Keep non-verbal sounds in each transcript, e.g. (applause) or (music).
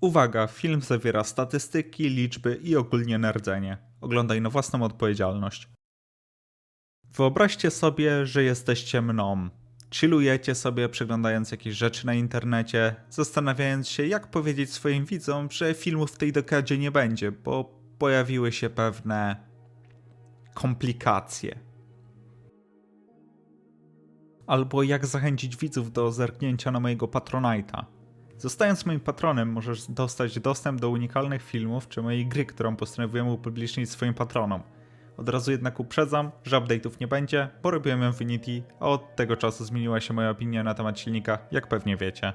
Uwaga, film zawiera statystyki, liczby i ogólnie nerdzenie. Oglądaj na własną odpowiedzialność. Wyobraźcie sobie, że jesteście mną. Chillujecie sobie, przeglądając jakieś rzeczy na internecie, zastanawiając się, jak powiedzieć swoim widzom, że filmów w tej dekadzie nie będzie, bo pojawiły się pewne komplikacje. Albo jak zachęcić widzów do zerknięcia na mojego Patronite'a. Zostając moim patronem, możesz dostać dostęp do unikalnych filmów czy mojej gry, którą postanowiłem upublicznić swoim patronom. Od razu jednak uprzedzam, że update'ów nie będzie, bo robiłem ją w Unity, a od tego czasu zmieniła się moja opinia na temat silnika, jak pewnie wiecie.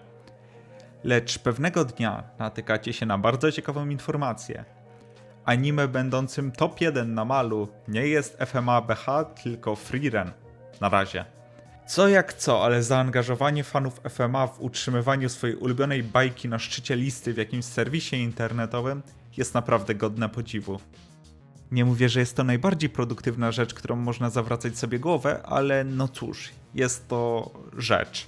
Lecz pewnego dnia natykacie się na bardzo ciekawą informację. Anime będącym top 1 na malu nie jest FMA BH, tylko Freeren. Na razie. Co jak co, ale zaangażowanie fanów FMA w utrzymywaniu swojej ulubionej bajki na szczycie listy w jakimś serwisie internetowym jest naprawdę godne podziwu. Nie mówię, że jest to najbardziej produktywna rzecz, którą można zawracać sobie głowę, ale no cóż, jest to rzecz.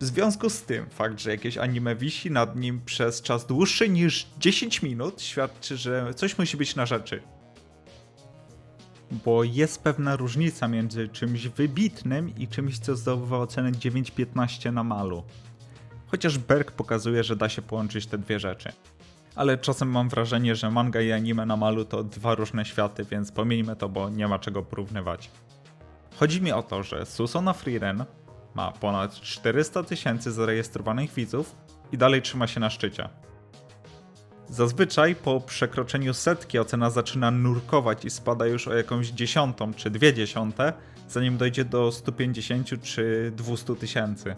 W związku z tym, fakt, że jakieś anime wisi nad nim przez czas dłuższy niż 10 minut, świadczy, że coś musi być na rzeczy. Bo jest pewna różnica między czymś wybitnym i czymś, co zdobywa ocenę 9-15 na malu. Chociaż Berg pokazuje, że da się połączyć te dwie rzeczy. Ale czasem mam wrażenie, że manga i anime na malu to dwa różne światy, więc pomijmy to, bo nie ma czego porównywać. Chodzi mi o to, że Susona Freeren ma ponad 400 tysięcy zarejestrowanych widzów i dalej trzyma się na szczycie. Zazwyczaj po przekroczeniu setki ocena zaczyna nurkować i spada już o jakąś dziesiątą czy dwie dziesiąte, zanim dojdzie do 150 czy 200 tysięcy.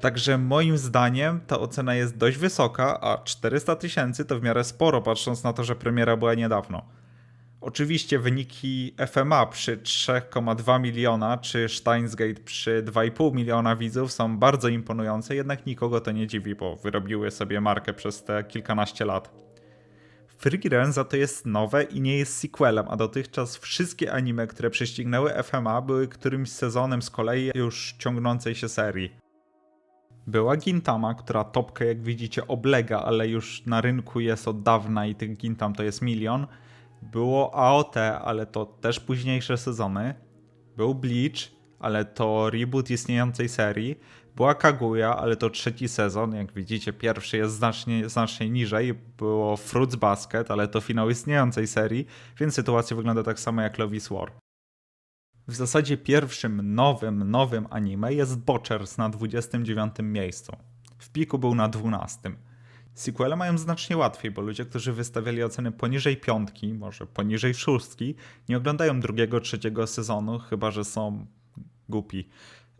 Także moim zdaniem ta ocena jest dość wysoka, a 400 tysięcy to w miarę sporo, patrząc na to, że premiera była niedawno. Oczywiście wyniki FMA przy 3,2 miliona czy Steinsgate przy 2,5 miliona widzów są bardzo imponujące, jednak nikogo to nie dziwi, bo wyrobiły sobie markę przez te kilkanaście lat. Freeren za to jest nowe i nie jest sequelem, a dotychczas wszystkie anime, które prześcignęły FMA były którymś sezonem z kolei już ciągnącej się serii. Była Gintama, która topkę jak widzicie oblega, ale już na rynku jest od dawna i tych Gintam to jest milion. Było AOT, ale to też późniejsze sezony. Był Bleach, ale to reboot istniejącej serii. Była Kaguya, ale to trzeci sezon. Jak widzicie, pierwszy jest znacznie, znacznie niżej. Było Fruits Basket, ale to finał istniejącej serii, więc sytuacja wygląda tak samo jak Love is War. W zasadzie pierwszym nowym, nowym anime jest Botchers na 29 miejscu. W piku był na 12. Sequele mają znacznie łatwiej, bo ludzie, którzy wystawiali oceny poniżej piątki, może poniżej szóstki, nie oglądają drugiego, trzeciego sezonu, chyba że są głupi.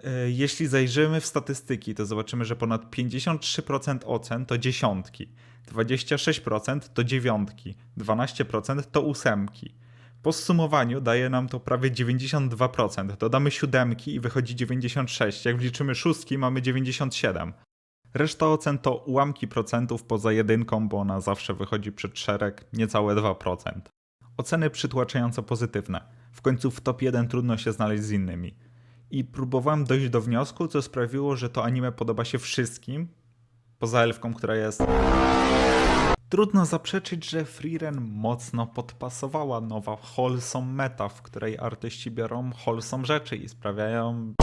Yy, Jeśli zajrzymy w statystyki, to zobaczymy, że ponad 53% ocen to dziesiątki, 26% to dziewiątki, 12% to ósemki. Po zsumowaniu daje nam to prawie 92%. Dodamy siódemki i wychodzi 96. Jak wliczymy szóstki, mamy 97. Reszta ocen to ułamki procentów poza jedynką, bo ona zawsze wychodzi przed szereg, niecałe 2%. Oceny przytłaczająco pozytywne. W końcu w top 1 trudno się znaleźć z innymi. I próbowałem dojść do wniosku, co sprawiło, że to anime podoba się wszystkim, poza elfką, która jest Trudno zaprzeczyć, że Freeren mocno podpasowała nowa wholesome meta, w której artyści biorą wholesome rzeczy i sprawiają...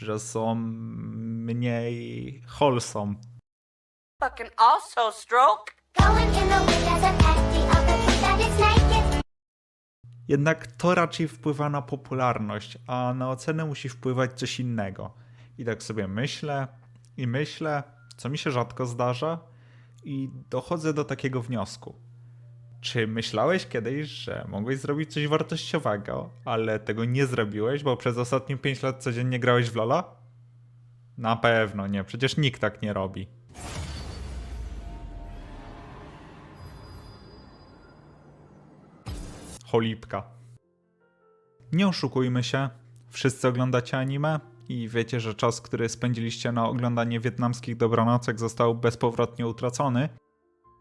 że są mniej wholesome. fucking also stroke. Jednak to raczej wpływa na popularność, a na ocenę musi wpływać coś innego. I tak sobie myślę i myślę, co mi się rzadko zdarza, i dochodzę do takiego wniosku. Czy myślałeś kiedyś, że mogłeś zrobić coś wartościowego, ale tego nie zrobiłeś, bo przez ostatnie 5 lat codziennie grałeś w Lola? Na pewno nie, przecież nikt tak nie robi. Cholipka. Nie oszukujmy się, wszyscy oglądacie anime i wiecie, że czas, który spędziliście na oglądanie wietnamskich dobranocek został bezpowrotnie utracony,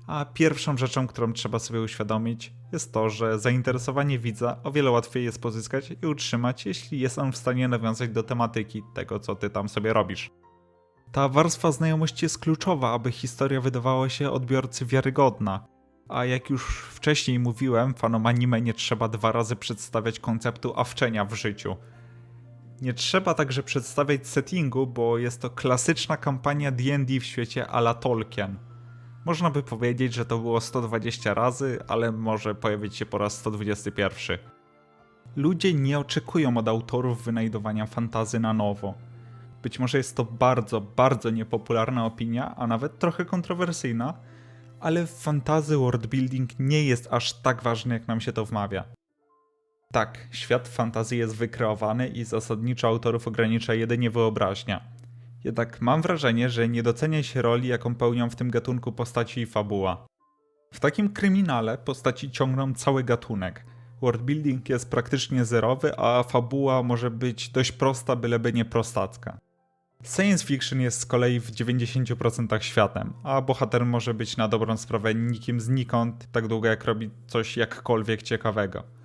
A pierwszą rzeczą, którą trzeba sobie uświadomić, jest to, że zainteresowanie widza o wiele łatwiej jest pozyskać i utrzymać, jeśli jest on w stanie nawiązać do tematyki tego, co ty tam sobie robisz. Ta warstwa znajomości jest kluczowa, aby historia wydawała się odbiorcy wiarygodna. A jak już wcześniej mówiłem, fanom anime nie trzeba dwa razy przedstawiać konceptu awczenia w życiu. Nie trzeba także przedstawiać settingu, bo jest to klasyczna kampania D&D w świecie ala Tolkien. Można by powiedzieć, że to było 120 razy, ale może pojawić się po raz 121. Ludzie nie oczekują od autorów wynajdowania fantazy na nowo. Być może jest to bardzo, bardzo niepopularna opinia, a nawet trochę kontrowersyjna, ale w fantazy worldbuilding nie jest aż tak ważny, jak nam się to wmawia. Tak, świat fantazy jest wykreowany i zasadniczo autorów ogranicza jedynie wyobraźnia. Jednak mam wrażenie, że nie docenia się roli, jaką pełnią w tym gatunku postaci i fabuła. W takim kryminale postaci ciągną cały gatunek. Worldbuilding jest praktycznie zerowy, a fabuła może być dość prosta, byleby nie prostacka. Science fiction jest z kolei w 90% światem, a bohater może być na dobrą sprawę nikim znikąd, tak długo jak robi coś jakkolwiek ciekawego.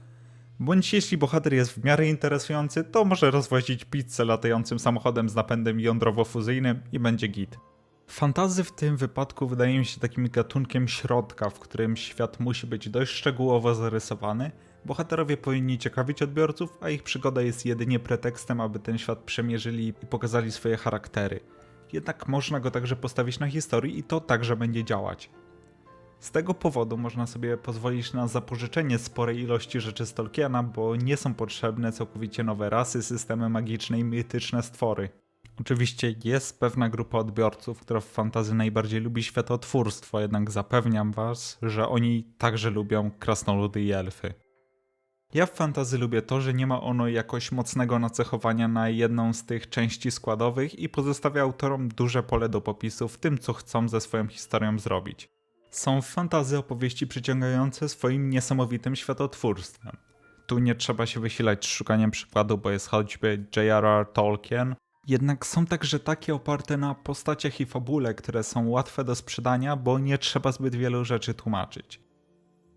Bądź jeśli bohater jest w miarę interesujący, to może rozwozić pizzę latającym samochodem z napędem jądrowo-fuzyjnym i będzie git. Fantazy w tym wypadku wydaje mi się takim gatunkiem środka, w którym świat musi być dość szczegółowo zarysowany, bohaterowie powinni ciekawić odbiorców, a ich przygoda jest jedynie pretekstem, aby ten świat przemierzyli i pokazali swoje charaktery. Jednak można go także postawić na historii i to także będzie działać. Z tego powodu można sobie pozwolić na zapożyczenie sporej ilości rzeczy z Tolkiena, bo nie są potrzebne całkowicie nowe rasy, systemy magiczne i mityczne stwory. Oczywiście jest pewna grupa odbiorców, która w fantazy najbardziej lubi światotwórstwo, jednak zapewniam was, że oni także lubią krasnoludy i elfy. Ja w fantazy lubię to, że nie ma ono jakoś mocnego nacechowania na jedną z tych części składowych i pozostawia autorom duże pole do popisu w tym, co chcą ze swoją historią zrobić. Są fantazy opowieści przyciągające swoim niesamowitym światotwórstwem. Tu nie trzeba się wysilać szukaniem przykładu, bo jest choćby J.R.R. Tolkien. Jednak są także takie oparte na postaciach i fabule, które są łatwe do sprzedania, bo nie trzeba zbyt wielu rzeczy tłumaczyć.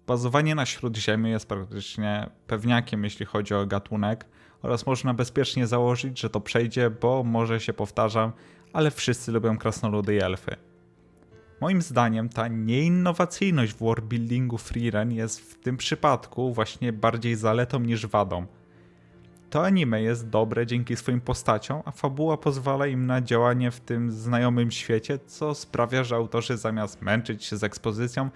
Bazowanie na Śródziemiu jest praktycznie pewniakiem, jeśli chodzi o gatunek, oraz można bezpiecznie założyć, że to przejdzie, bo może się powtarzam, ale wszyscy lubią krasnoludy i elfy. Moim zdaniem ta nieinnowacyjność w worldbuildingu Freeren jest w tym przypadku właśnie bardziej zaletą niż wadą. To anime jest dobre dzięki swoim postaciom, a fabuła pozwala im na działanie w tym znajomym świecie, co sprawia, że autorzy zamiast męczyć się z ekspozycją,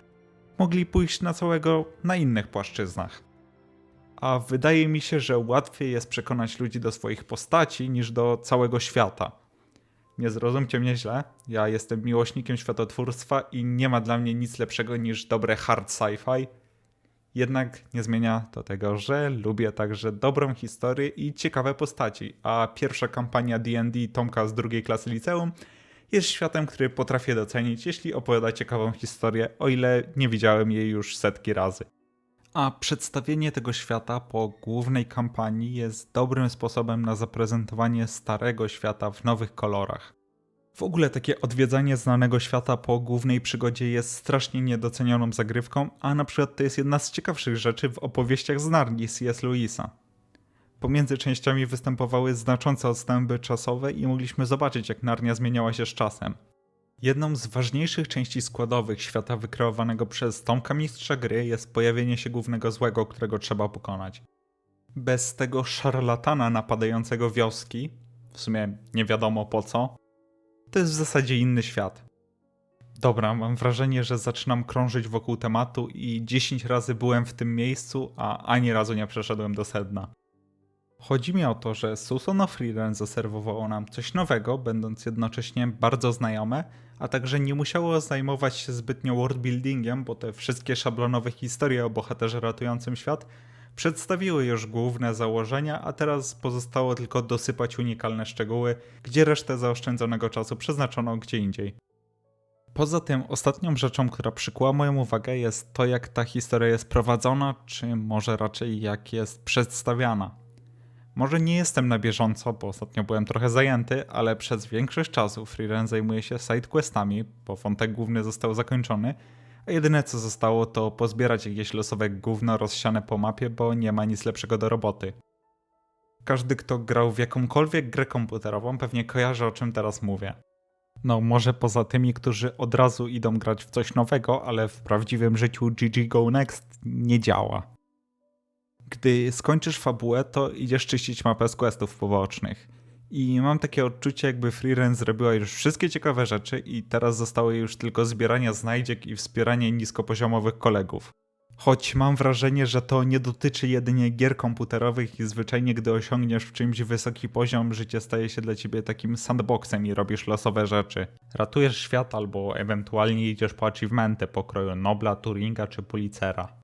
mogli pójść na całego na innych płaszczyznach. A wydaje mi się, że łatwiej jest przekonać ludzi do swoich postaci niż do całego świata. Nie zrozumcie mnie źle, ja jestem miłośnikiem światotwórstwa i nie ma dla mnie nic lepszego niż dobre hard sci-fi. Jednak nie zmienia to tego, że lubię także dobrą historię i ciekawe postaci, a pierwsza kampania D&D Tomka z drugiej klasy liceum jest światem, który potrafię docenić, jeśli opowiada ciekawą historię, o ile nie widziałem jej już setki razy. A przedstawienie tego świata po głównej kampanii jest dobrym sposobem na zaprezentowanie starego świata w nowych kolorach. W ogóle takie odwiedzanie znanego świata po głównej przygodzie jest strasznie niedocenioną zagrywką, a na przykład to jest jedna z ciekawszych rzeczy w opowieściach z Narni C.S. Lewisa. Pomiędzy częściami występowały znaczące odstępy czasowe i mogliśmy zobaczyć, jak Narnia zmieniała się z czasem. Jedną z ważniejszych części składowych świata wykreowanego przez Tomka Mistrza Gry jest pojawienie się głównego złego, którego trzeba pokonać. Bez tego szarlatana napadającego wioski, w sumie nie wiadomo po co, to jest w zasadzie inny świat. Dobra, mam wrażenie, że zaczynam krążyć wokół tematu i 10 razy byłem w tym miejscu, a ani razu nie przeszedłem do sedna. Chodzi mi o to, że Susan of Freedom zaserwowało nam coś nowego, będąc jednocześnie bardzo znajome, a także nie musiało zajmować się zbytnio worldbuildingiem, bo te wszystkie szablonowe historie o bohaterze ratującym świat przedstawiły już główne założenia, a teraz pozostało tylko dosypać unikalne szczegóły, gdzie resztę zaoszczędzonego czasu przeznaczono gdzie indziej. Poza tym, ostatnią rzeczą, która przykuła moją uwagę, jest to, jak ta historia jest prowadzona, czy może raczej jak jest przedstawiana. Może nie jestem na bieżąco, bo ostatnio byłem trochę zajęty, ale przez większość czasu Freerun zajmuje się sidequestami, bo wątek główny został zakończony, a jedyne co zostało to pozbierać jakieś losowe gówno rozsiane po mapie, bo nie ma nic lepszego do roboty. Każdy, kto grał w jakąkolwiek grę komputerową, pewnie kojarzy o czym teraz mówię. No, może poza tymi, którzy od razu idą grać w coś nowego, ale w prawdziwym życiu GG Go Next nie działa. Gdy skończysz fabułę, to idziesz czyścić mapę z questów pobocznych. I mam takie odczucie, jakby Freerun zrobiła już wszystkie ciekawe rzeczy i teraz zostało już tylko zbierania znajdziek i wspieranie niskopoziomowych kolegów. Choć mam wrażenie, że to nie dotyczy jedynie gier komputerowych i zwyczajnie gdy osiągniesz w czymś wysoki poziom, życie staje się dla ciebie takim sandboxem i robisz losowe rzeczy. Ratujesz świat albo ewentualnie idziesz po achievementy pokroju Nobla, Turinga czy Pulitzera.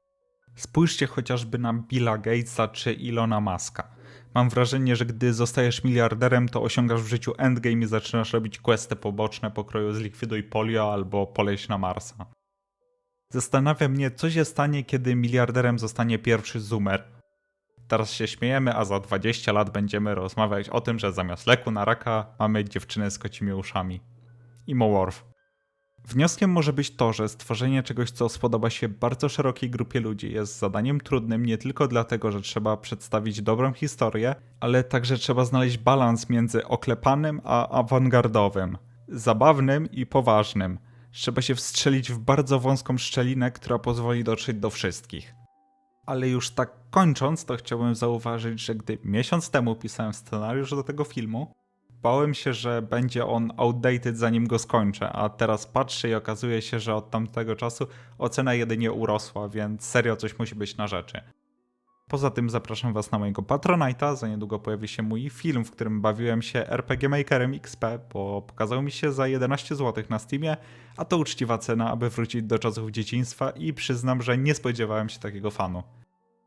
Spójrzcie chociażby na Billa Gatesa czy Ilona Muska. Mam wrażenie, że gdy zostajesz miliarderem, to osiągasz w życiu endgame i zaczynasz robić questy poboczne pokroju zlikwiduj polio albo poleś na Marsa. Zastanawia mnie, co się stanie, kiedy miliarderem zostanie pierwszy zoomer. Teraz się śmiejemy, a za 20 lat będziemy rozmawiać o tym, że zamiast leku na raka mamy dziewczynę z kocimi uszami. Imo Worf. Wnioskiem może być to, że stworzenie czegoś, co spodoba się bardzo szerokiej grupie ludzi, jest zadaniem trudnym nie tylko dlatego, że trzeba przedstawić dobrą historię, ale także trzeba znaleźć balans między oklepanym a awangardowym, zabawnym i poważnym. Trzeba się wstrzelić w bardzo wąską szczelinę, która pozwoli dotrzeć do wszystkich. Ale już tak kończąc, to chciałbym zauważyć, że gdy miesiąc temu pisałem scenariusz do tego filmu, bałem się, że będzie on outdated zanim go skończę, a teraz patrzę i okazuje się, że od tamtego czasu ocena jedynie urosła, więc serio coś musi być na rzeczy. Poza tym zapraszam Was na mojego Patronite'a, za niedługo pojawi się mój film, w którym bawiłem się RPG Makerem XP, bo pokazał mi się za 11 zł na Steamie, a to uczciwa cena, aby wrócić do czasów dzieciństwa i przyznam, że nie spodziewałem się takiego fanu.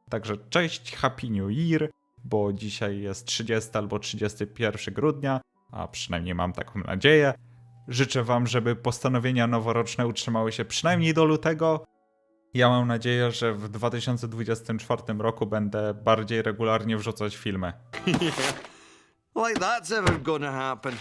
Także cześć, Happy New Year, bo dzisiaj jest 30 albo 31 grudnia, a przynajmniej mam taką nadzieję. Życzę Wam, żeby postanowienia noworoczne utrzymały się przynajmniej do lutego. Ja mam nadzieję, że w 2024 roku będę bardziej regularnie wrzucać filmy. (laughs) Like that's ever gonna happen.